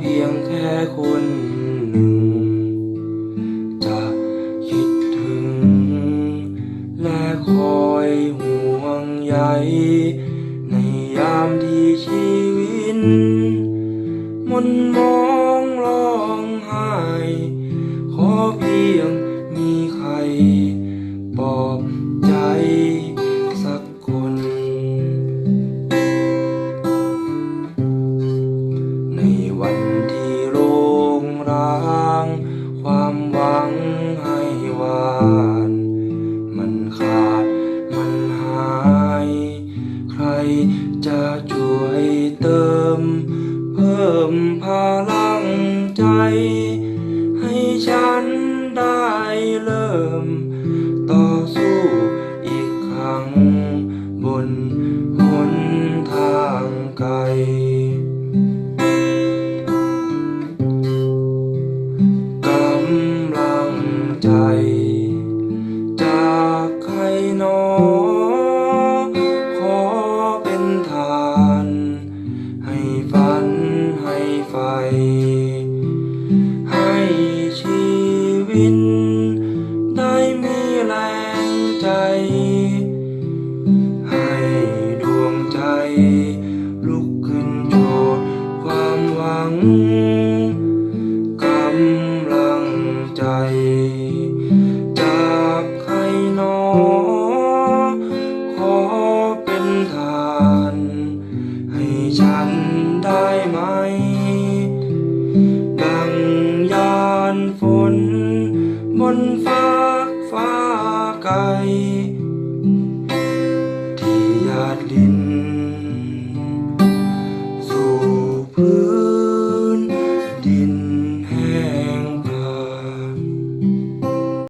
เพียงแค่คนหนึ่ง จะคิดถึง และคอยห่วงใยในยามที่ชีวิตมันมอง ในวันที่โรงร้าง ความหวังให้วาน มันขาดมันหาย ใครจะช่วยเติม เพิ่มพลังใจ ให้ฉันได้เริ่ม ต่อสู้อีกครั้งบนหนทางไกล ให้ชีวิตได้มีแรงใจ ให้ดวงใจ ลุกขึ้นโชว์ความหวังกำลังใจ บนฟ้ากฟ้าไกลที่หยาดดิน